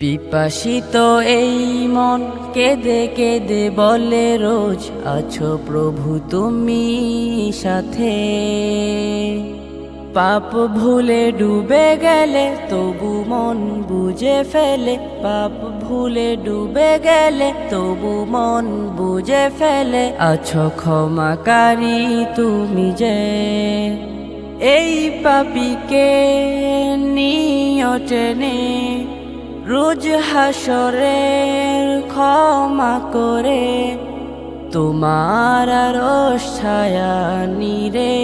পিপাসিত এই মন কেঁদে কেঁদে বলে, রোজ আছো প্রভু তুমি সাথে। পাপ ভুলে ডুবে গেলে তবু মন বুঝে ফেলে। পাপ ভুলে ডুবে গেলে তবু মন বুঝে ফেলে। আছো ক্ষমাকারী তুমি যে। এই পাপিকে নিয়টনে রোজ হাসরের ক্ষমা করে তোমার রস ছায়া নিরে।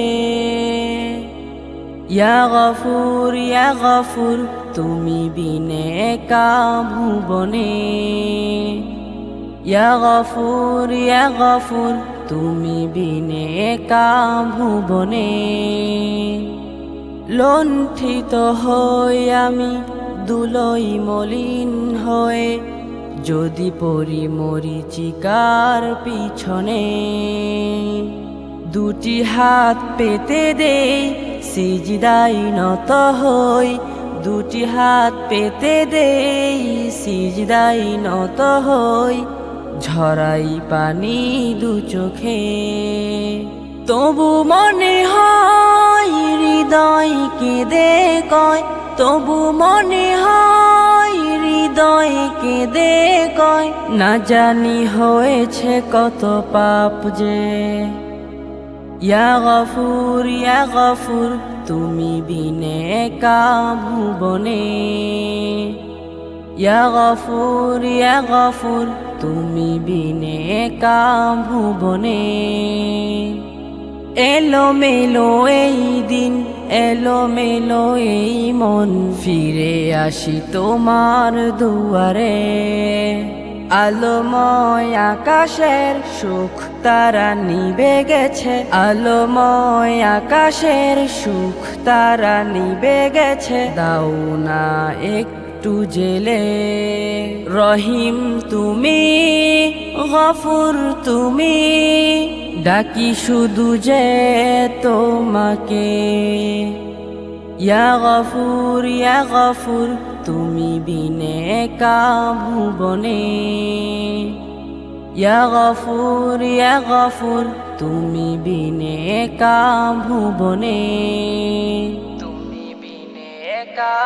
ইয়া গফুর ইয়া গফুর, তুমি বিনে একা ভুবনে। ইয়া গফুর ইয়া গফুর, তুমি বিনে একা ভুবনে। লণ্ঠিত হই আমি দুলই মলিন হয়ে, যদি পরি মরিচিকার পিছনে। দুটি হাত পেতে দেই, সিজদাই নত হই। দুটি হাত পেতে দেই, সিজদাই নত হই। ঝরাই পানি দু চোখে। তবু মনে হয়, হৃদয় কেঁদে কয়, তবু মনে কেঁদে কয়, না জানি হয়েছে কত পাপ যে। ইয়া গফুর ইয়া গফুর, তুমি বিনে একা ভুবনে ইয়া গফুর ইয়া গফুর, তুমি বিনে একা ভুবনে এলো মেলো এই দিন এলো মেলো এই মন, ফিরে আসি তোমার দুয়ারে। আলোময় আকাশের সুখ তারা নিবে গেছে। আলোময় আকাশের সুখ তারা নিবে গেছে। দাও না একটু জেলে। রহিম তুমি, গফুর তুমি ডাকি শুধু যে তোমাকে। ইয়া গফুর ইয়া গফুর, তুমি বিনে একা ভুবনে ইয়া গফুর ইয়া গফুর, তুমি বিনে একা ভুবনে তুমি বিনে একা